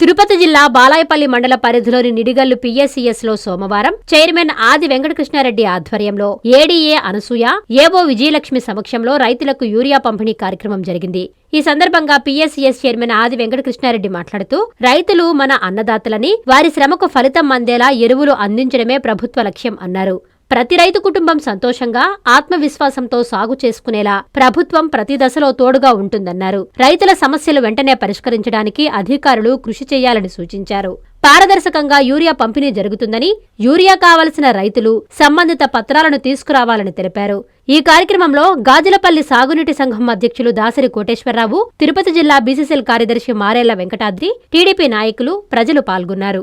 తిరుపతి జిల్లా బాలాయపల్లి మండల పరిధిలోని నిడిగల్లు పిఎస్సిఎస్లో సోమవారం చైర్మన్ ఆది వెంకటకృష్ణారెడ్డి ఆధ్వర్యంలో ఏడీఏ అనసూయ ఏవో విజయలక్ష్మి సమక్షంలో రైతులకు యూరియా పంపిణీ కార్యక్రమం జరిగింది. ఈ సందర్భంగా పిఎస్సిఎస్ చైర్మన్ ఆది వెంకటకృష్ణారెడ్డి మాట్లాడుతూ రైతులు మన అన్నదాతలని వారి శ్రమకు ఫలితం అందేలా ఎరువులు అందించడమే ప్రభుత్వ లక్ష్యం అన్నారు. ప్రతి రైతు కుటుంబం సంతోషంగా ఆత్మవిశ్వాసంతో సాగు చేసుకునేలా ప్రభుత్వం ప్రతి దశలో తోడుగా ఉంటుందన్నారు. రైతుల సమస్యలు వెంటనే పరిష్కరించడానికి అధికారులు కృషి చేయాలని సూచించారు. పారదర్శకంగా యూరియా పంపిణీ జరుగుతుందని యూరియా కావలసిన రైతులు సంబంధిత పత్రాలను తీసుకురావాలని తెలిపారు. ఈ కార్యక్రమంలో గాజులపల్లి సాగునీటి సంఘం అధ్యక్షులు దాసరి కోటేశ్వరరావు తిరుపతి జిల్లా బీసీసీఎల్ కార్యదర్శి మారేళ్ళ వెంకటాద్రి టీడీపీ నాయకులు ప్రజలు పాల్గొన్నారు.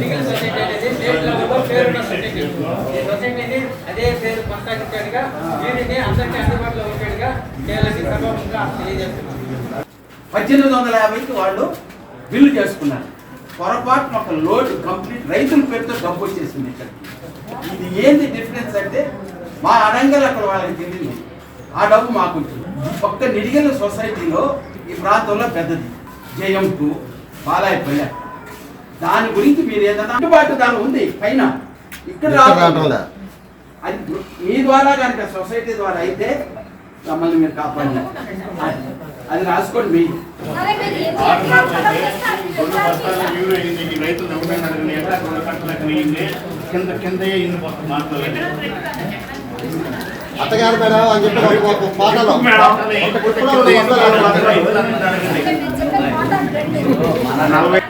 లీగల్ సొసైటీ అనేది స్టేట్ లెవెల్లో పేరున్న సొసైటీ ఈ సొసైటీని అదే పేరు కొనసాగించేట్టుగా దీనిని అందరికీ అందుబాటులో ఉండేట్టుగా చేయాలని సభాముఖంగా తెలియజేస్తున్నాను పద్దెనిమిది వందల యాభైకి వాళ్ళు బిల్లు చేసుకున్నారు. పొరపాటు ఒక లోడ్ కంప్లీట్ రైతుల పేరుతో డబ్బు వచ్చేసింది ఇక్కడ. ఇది ఏంది డిఫరెన్స్ అంటే మా అడంగల్ అక్కడ వాళ్ళకి తెలియదు. ఆ డబ్బు మాకు వచ్చింది. ఒక్క నిడిగల సొసైటీలో ఈ ప్రాంతంలో పెద్దది. జయం టూ బాలాయపల్లి. దాని గురించి మీరు ఏదైనా అందుబాటు దాని ఉంది పైన. ఇక్కడ. అది మీ ద్వారా కనుక సొసైటీ ద్వారా అయితే మమ్మల్ని మీరు కాపాడిన అది రాసుకోండి మీ. అత్తగారు మేడం అని చెప్పి పాటలో నలభై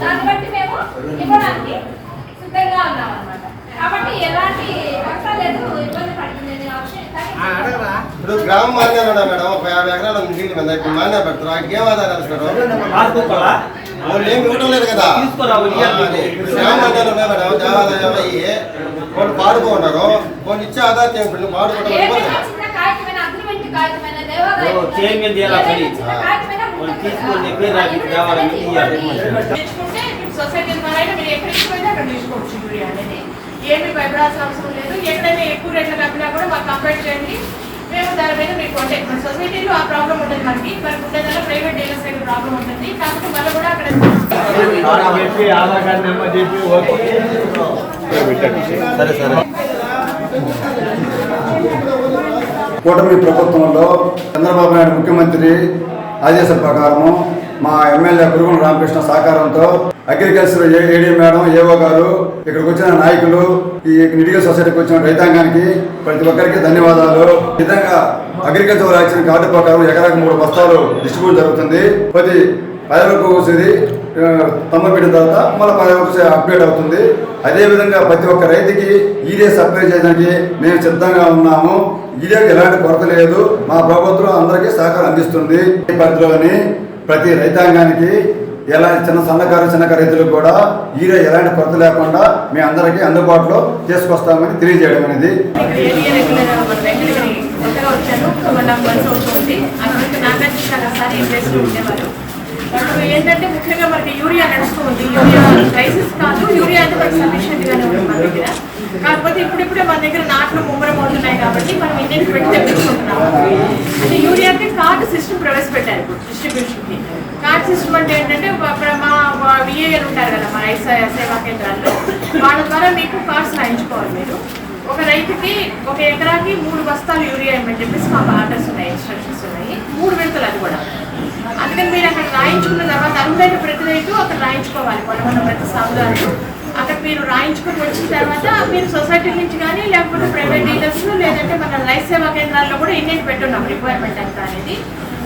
దాన్ని బట్టి మేము ఇవ్వడానికి సిద్ధంగా ఉన్నాం అన్నమాట. కాబట్టి ఎలాంటి పక్కలేదు ఇబ్బంది పడుతుంది ఇప్పుడు గ్రామం ఉన్నాయి మేడం ఒక యాభై ఎకరాలు ఉంది నీళ్ళు మీద ఇప్పుడు మాన్యా పెడతారు? ఆ ఏం ఆధారాలు మేడం? వాళ్ళు ఏం ఇవ్వటం లేదు కదా. ఇప్పుడు గ్రామ మాన్యాలు ఉన్నాయి మేడం దేవాలయం అయ్యి వాళ్ళు పాడుకుంటారు వాళ్ళు ఇచ్చే ఆధారం చేయాలా తీసుకొని కదా. నాకు కావాలని ఇయ్యాలి. తెచ్చుకుంటే మీకు సొసైటీ ద్వారా మీరు ఎక్కడికి పోయినా అక్కడ తీసుకోవచ్చు యూరియా అనేది. ఏమి భయపడాల్సిన అవసరం లేదు. ఎక్కడైనా ఎక్కువ రేట్లు కప్పినా కూడా మాకు కంపేర్ చేయండి. మేము దాని మీద మీకు అంటే మన సొసైటీలో ఆ ప్రాబ్లం ఉంటుంది మనకి. మనకు ఉండేదాన్ని ప్రైవేట్ డీలర్స్ దగ్గర ప్రాబ్లం ఉంటుంది. కాకపోతే మళ్ళీ కూడా అక్కడ కూటమి ప్రభుత్వంలో చంద్రబాబు నాయుడు ముఖ్యమంత్రి ఆదేశాల ప్రకారము మా ఎమ్మెల్యే గురుగుల రామకృష్ణ సహకారంతో అగ్రికల్చర్ ఏడీ మేడం ఏవో గారు ఇక్కడికి వచ్చిన నాయకులు ఈ నిడిగల్ సొసైటీకి వచ్చిన రైతాంగానికి ప్రతి ఒక్కరికి ధన్యవాదాలు. విధంగా అగ్రికల్చర్ యాక్షన్ కార్డు ప్రకారం ఎకరాకు మూడు బస్తాలు డిస్ట్రిబ్యూట్ జరుగుతుంది. ప్రతి పదవరకు వచ్చేది తొంభై తర్వాత మళ్ళీ పదవరకు అప్డేట్ అవుతుంది. అదేవిధంగా ప్రతి ఒక్క రైతుకి ఈడే సప్లై చేయడానికి మేము సిద్ధంగా ఉన్నాము. ఈడేకి ఎలాంటి కొరత లేదు. మా ప్రభుత్వం అందరికీ సహకారం అందిస్తుంది. ఈ పరిధిలోని ప్రతి రైతాంగానికి ఎలా చిన్న సన్నకారు చిన్నకారు రైతులకు కూడా ఈడే ఎలాంటి కొరత లేకుండా మీ అందరికీ అందుబాటులో తీసుకొస్తామని తెలియజేయడం అనేది. ఏరియా ఏంటంటే ముఖ్యంగా మనకి యూరియా నడుస్తుంది యూరియా క్రైసిస్ కాదు యూరియా అంటే మనకి సఫిషియెంట్గానే ఉంది మన దగ్గర కాకపోతే ఇప్పుడిప్పుడే మన దగ్గర నాట్లు ముమ్మరం అవుతున్నాయి కాబట్టి మనం ఇండియన్ పెట్టి తెప్పించుకుంటున్నాము అంటే యూరియాకి కార్డు సిస్టమ్ ప్రవేశపెట్టారు ఇప్పుడు డిస్ట్రిబ్యూషన్ కి ఏంటంటే అక్కడ మా విఏఎల్ ఉంటారు కదా మా ఐసా సేవా కేంద్రాల్లో. వాళ్ళ ద్వారా మీకు కార్డ్స్ రాయించుకోవాలి మీరు. ఒక రైతుకి ఒక ఎకరాకి మూడు బస్తాలు యూరియా ఇవ్వమని చెప్పేసి మాకు ఆర్డర్స్ ఉన్నాయి ఇన్స్ట్రక్షన్స్ ఉన్నాయి. మూడు విడతలు అది కూడా. అందుకని మీరు అక్కడ రాయించుకున్న తర్వాత అరుదైన ప్రతి రైతు అక్కడ రాయించుకోవాలి పొలం ప్రతి సాగుదారులు అక్కడ మీరు రాయించుకొని వచ్చిన తర్వాత మీరు సొసైటీ నుంచి కానీ లేకపోతే ప్రైవేట్ డీలర్స్ లేదంటే మన రైతు సేవా కేంద్రాల్లో కూడా ఇండియన్ పెట్టున్నాం రిక్వైర్మెంట్ అంతా అనేది.